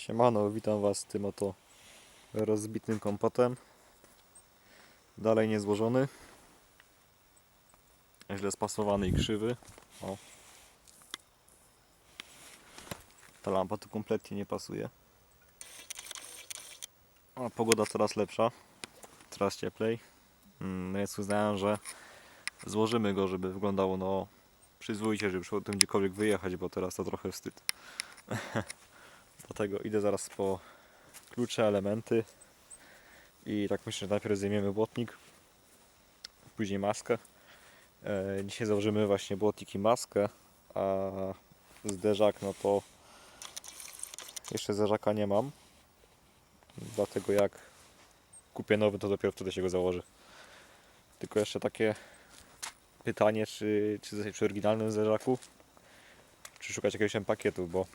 Siemano, witam Was z tym oto rozbitym kompotem. Dalej niezłożony. Źle spasowany i krzywy. O. Ta lampa tu kompletnie nie pasuje. A pogoda coraz lepsza. Coraz cieplej. Mm, Więc uznałem, że złożymy go, żeby wyglądało no przyzwoicie, żeby przy tym gdziekolwiek wyjechać, bo teraz to trochę wstyd. Dlatego idę zaraz po klucze, elementy i tak myślę, że najpierw zdejmiemy błotnik, później maskę. E, dzisiaj założymy właśnie błotnik i maskę, a zderzak no to jeszcze zderzaka nie mam. Dlatego jak kupię nowy, to dopiero wtedy się go założy. Tylko jeszcze takie pytanie, czy, czy przy oryginalnym zderzaku, czy szukać jakiegoś pakietu, bo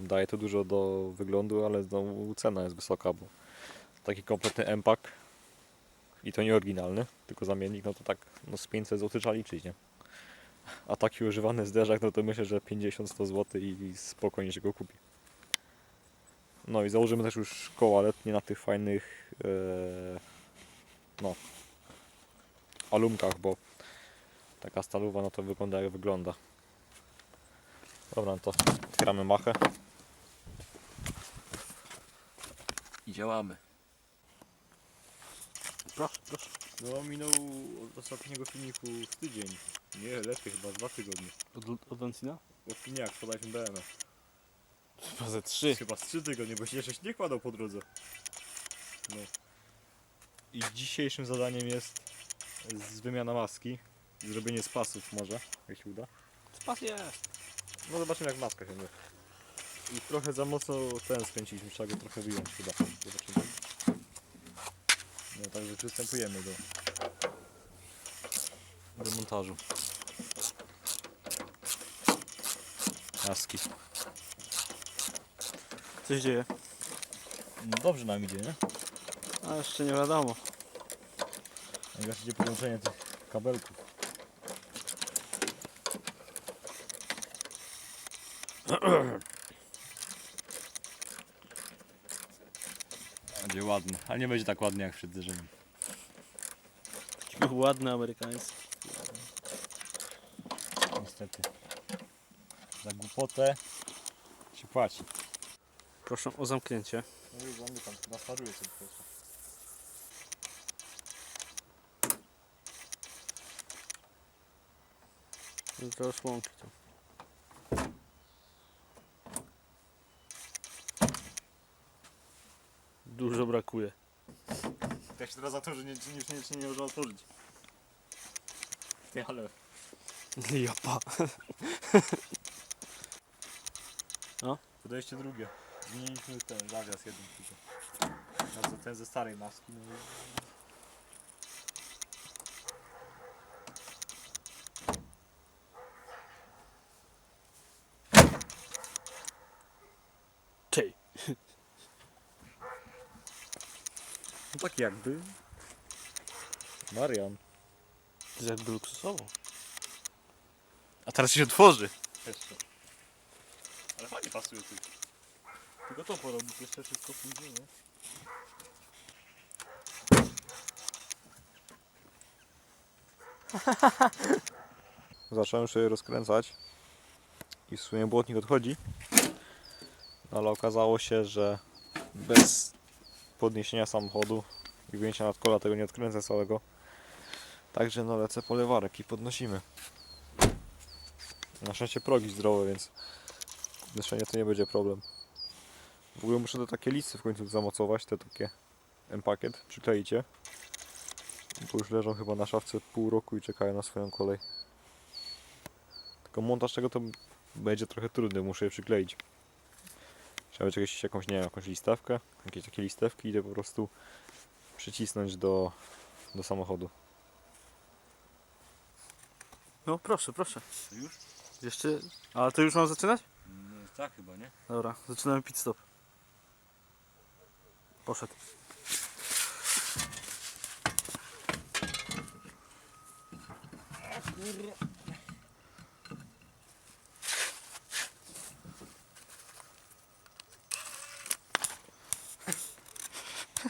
daje to dużo do wyglądu, ale znowu cena jest wysoka, bo taki kompletny M-Pack i to nie oryginalny, tylko zamiennik, no to tak no z 500 zł trzeba liczyć, nie? A taki używany zderzak, no to myślę, że 50-100 zł i spokojnie się go kupi. No i założymy też już koła letnie na tych fajnych e, no alumkach, bo taka staluwa no to wygląda jak wygląda. Dobra, no to otwieramy machę. I działamy. Proszę, proszę. No minął od ostatniego filmiku z tydzień. Nie, lepiej chyba dwa tygodnie. Od, od Lancina? Nie, jak podaliśmy BM. Chyba ze trzy. Chyba z trzy tygodnie, bo się jeszcze nie kładał po drodze. No. I dzisiejszym zadaniem jest z wymiana maski. Zrobienie spasów może, jak się uda. Spas jest. No zobaczymy jak maska się nie. I trochę za mocno ten skręciliśmy, trzeba go trochę wyjąć chyba. Zobaczymy. No także przystępujemy do, do montażu. Maski. Co się dzieje? No dobrze nam idzie, nie? A jeszcze nie wiadomo. Jak idzie podłączenie tych kabelków. Będzie ładny, ale nie będzie tak ładnie jak przed zderzeniem. Ładny amerykański. Niestety. Za głupotę się płaci. Proszę o zamknięcie. No już zamykam, nasmaruję sobie po prostu. Trochę szłonki to. Dużo brakuje. Jak się teraz zatworzy, nie, nie, nie, nie, nie można otworzyć. Ty, ale Japa. podejście drugie. Zmieniliśmy ten zawias jeden tylko. Ten ze starej maski. No i... Czej. No tak jakby. Marian. To jest jakby luksusowo. A teraz się otworzy. Jeszcze. Ale fajnie pasuje tu. Tylko to porobić, jeszcze wszystko pójdzie, nie? Zacząłem sobie rozkręcać i w sumie błotnik odchodzi. No ale okazało się, że bez podniesienia samochodu i wyjęcia nad kola tego nie odkręcę całego. Także no lecę po lewarek i podnosimy. Na szczęście progi zdrowe, więc podnoszenie to nie będzie problem. W ogóle muszę te takie listy w końcu zamocować, te takie M-pakiet, przykleicie. Bo już leżą chyba na szafce pół roku i czekają na swoją kolej. Tylko montaż tego to będzie trochę trudny, muszę je przykleić. Trzeba będzie jakieś, jakąś, nie wiem, jakąś listewkę, jakieś takie listewki i to po prostu przycisnąć do, do samochodu. No proszę, proszę. Już? Jeszcze... Ale to już mam zaczynać? No, tak chyba, nie? Dobra, zaczynamy pit stop. Poszedł.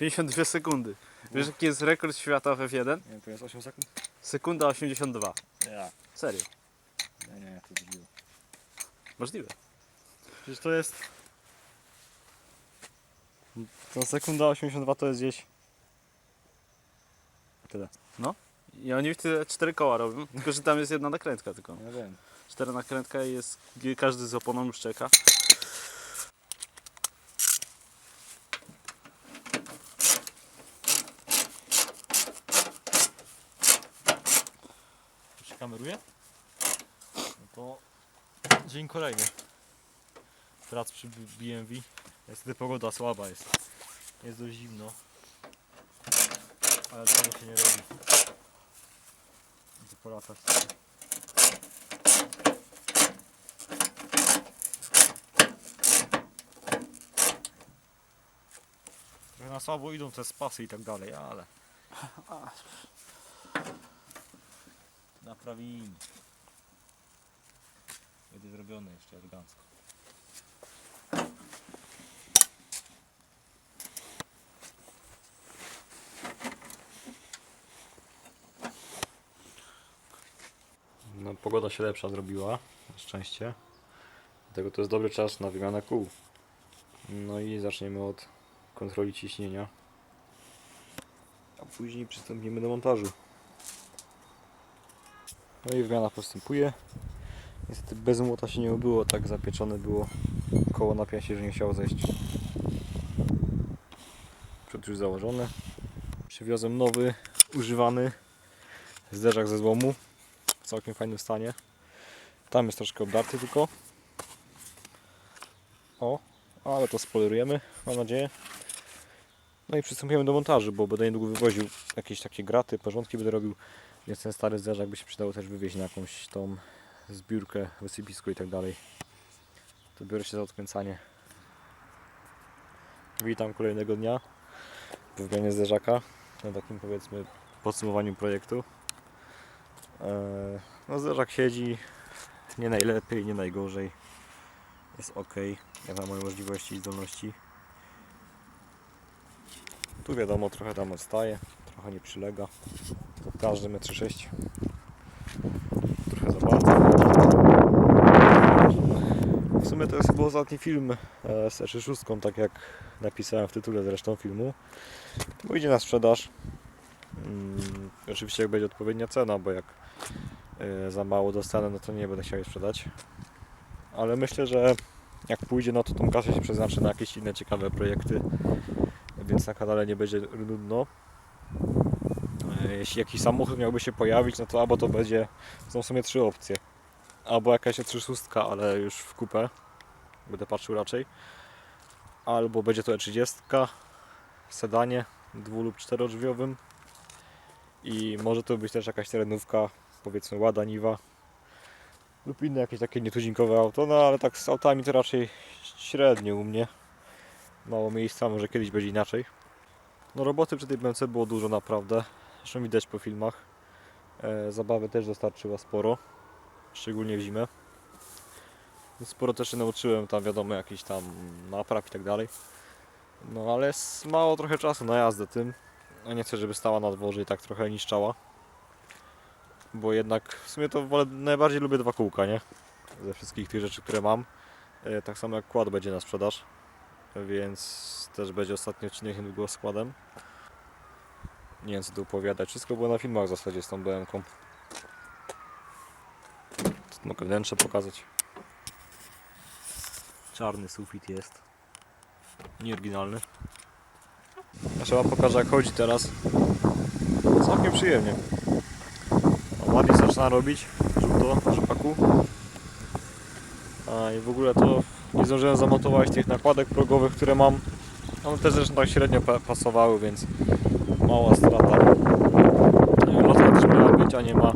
52 sekundy. Wiesz jaki jest rekord świata w F1? Nie, to jest 8 sekund? Sekunda 82. Ja. Serio. Nie, nie, to zrobiło. Możliwe. Przecież to jest... To sekunda 82 to jest gdzieś... Tyle. I oni te cztery koła robią, tylko że tam jest jedna nakrętka tylko. Ja wiem. Cztery nakrętka i jest, każdy z oponą już czeka. Tu się kameruje? No to dzień kolejny. Prac przy BMW. Niestety pogoda słaba jest. Jest dość zimno. Ale czego się nie robi. Idę polatać. trochę. Trochę na słabo idą te spasy i tak dalej, ale... Naprawimy. Będzie zrobione jeszcze elegancko. No, pogoda się lepsza zrobiła, na szczęście. Dlatego to jest dobry czas na wymianę kół. No i zaczniemy od kontroli ciśnienia. A później przystąpimy do montażu. No i wymiana postępuje. Niestety bez młota się nie obyło, tak zapieczone było koło na piasie, że nie chciało zejść. Przód już założony. Przywiozłem nowy, używany zderzak ze złomu w całkiem fajnym stanie. Tam jest troszkę obdarty tylko. O, ale to spoilerujemy, mam nadzieję. No i przystępujemy do montażu, bo będę niedługo wywoził jakieś takie graty, porządki będę robił. Więc ten stary zderzak by się przydało też wywieźć na jakąś tą zbiórkę, wysypisko i tak dalej. To biorę się za odkręcanie. Witam kolejnego dnia po wymianie zderzaka na takim powiedzmy podsumowaniu projektu. E, no zderzak siedzi nie najlepiej, nie najgorzej. Jest ok, jak na moje możliwości i zdolności. Tu wiadomo, trochę tam odstaje, trochę nie przylega. to Każdy metr 6. Sumie to jest chyba ostatni film e, z E36, tak jak napisałem w tytule zresztą filmu. Bo idzie na sprzedaż. Mm, oczywiście jak będzie odpowiednia cena, bo jak e, za mało dostanę, no to nie będę chciał jej sprzedać. Ale myślę, że jak pójdzie, no to tą kasę się przeznaczy na jakieś inne ciekawe projekty. Więc na kanale nie będzie nudno. E, Jeśli jakiś samochód miałby się pojawić, no to albo to będzie, są w sumie trzy opcje. Albo jakaś E36, ale już w kupę. Będę patrzył raczej. Albo będzie to E30 w sedanie dwu lub czterodrzwiowym. I może to być też jakaś terenówka, powiedzmy Łada Niwa. Lub inne jakieś takie nietuzinkowe auto, no ale tak z autami to raczej średnio u mnie. Mało miejsca, może kiedyś będzie inaczej. No roboty przy tej BMC było dużo naprawdę. Zresztą widać po filmach. E, zabawy też dostarczyła sporo. Szczególnie w zimę. Sporo też się nauczyłem, tam wiadomo, jakiś tam napraw i tak dalej. No ale jest mało trochę czasu na jazdę tym. A nie chcę, żeby stała na dworze i tak trochę niszczała. Bo jednak w sumie to wolę, najbardziej lubię dwa kółka, nie? Ze wszystkich tych rzeczy, które mam. E, tak samo jak kład będzie na sprzedaż. Więc też będzie ostatni odcinek niedługo z kładem. Nie wiem co tu opowiadać. Wszystko było na filmach w zasadzie z tą BM-ką. Mogę wnętrze pokazać. Czarny sufit jest. Nieoryginalny. Jeszcze wam pokażę jak chodzi teraz. Całkiem przyjemnie. Ładnie zaczyna robić. Żółto, rzepaku. A i w ogóle to nie zdążyłem zamontować tych nakładek progowych, które mam. One też zresztą tak średnio pa- pasowały, więc mała strata. Lotka też miała być, a nie ma.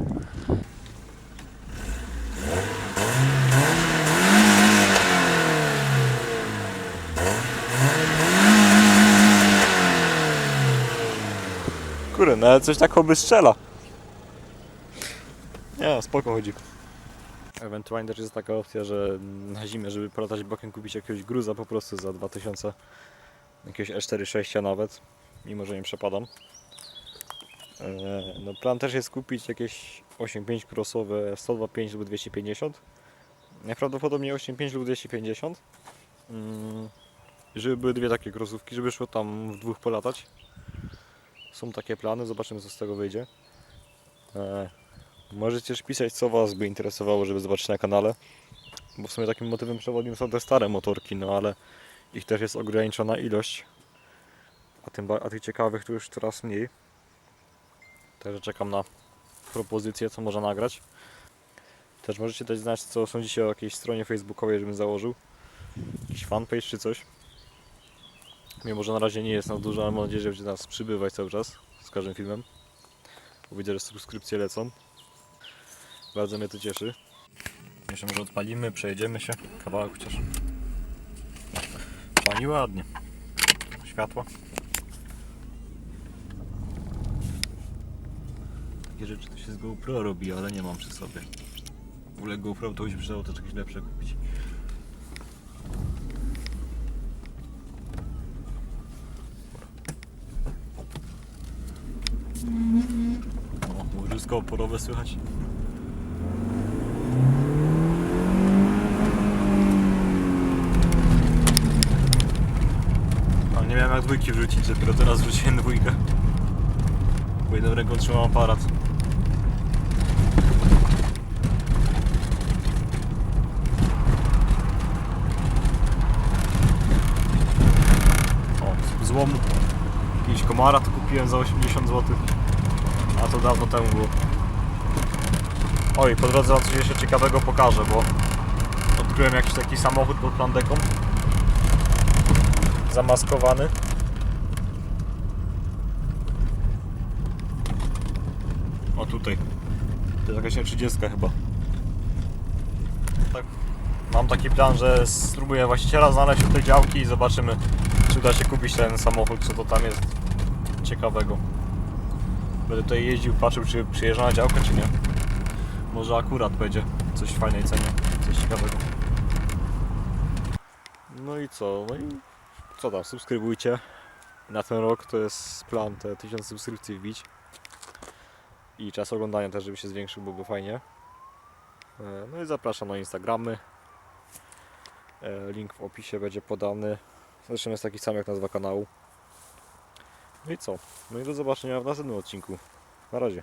Kurde, no ale coś tak oby strzela. Nie, spoko chodzi. Ewentualnie też jest taka opcja, że na zimę, żeby polatać bokiem, kupić jakiegoś gruza po prostu za 2000, jakiegoś E46 nawet, mimo że nie przepadam. Eee, No plan też jest kupić jakieś 8.5 crossowe 102.5 lub 250. Najprawdopodobniej 8.5 lub 250. Mm, Żeby były dwie takie krosówki, żeby szło tam w dwóch polatać. Są takie plany, zobaczymy co z tego wyjdzie. Eee, Możecie też pisać, co Was by interesowało, żeby zobaczyć na kanale. Bo w sumie takim motywem przewodnim są te stare motorki, no ale ich też jest ograniczona ilość. A, tym, a tych ciekawych tu już coraz mniej. Także czekam na propozycje, co można nagrać. Też możecie dać znać, co sądzicie o jakiejś stronie facebookowej, żebym założył. Jakiś fanpage czy coś. Mimo, że na razie nie jest nas dużo, ale mam nadzieję, że będzie nas przybywać cały czas z każdym filmem. Bo widzę, że subskrypcje lecą. Bardzo mnie to cieszy. Jeszcze może odpalimy, przejedziemy się. Kawałek chociaż. Pani ładnie. Światła. Takie rzeczy to się z GoPro robi, ale nie mam przy sobie. W ogóle GoPro to by się przydało też jakieś lepsze kupić. O, łożysko oporowe słychać. Ale nie miałem jak dwójki wrzucić, dopiero teraz wrzuciłem dwójkę. Bo jedną ręką trzymam aparat. O, złomu. Jakiś komara to kupiłem za 80 zł. A to dawno temu było. Oj, po drodze wam coś jeszcze ciekawego pokażę, bo odkryłem jakiś taki samochód pod plandeką. Zamaskowany. O tutaj. To jest jakaś 30 chyba. Tak. Mam taki plan, że spróbuję właściciela znaleźć u tej działki i zobaczymy, czy uda się kupić ten samochód, co to tam jest ciekawego. Będę tutaj jeździł, patrzył, czy przyjeżdża na działkę, czy nie. Może akurat będzie coś w fajnej cenie, coś ciekawego. No i co? No i co tam, subskrybujcie. Na ten rok to jest plan te 1000 subskrypcji wbić. I czas oglądania też, żeby się zwiększył, byłoby fajnie. E, No i zapraszam na Instagramy. E, Link w opisie będzie podany. Zresztą jest taki sam jak nazwa kanału. No i co? No i do zobaczenia w następnym odcinku. Na razie.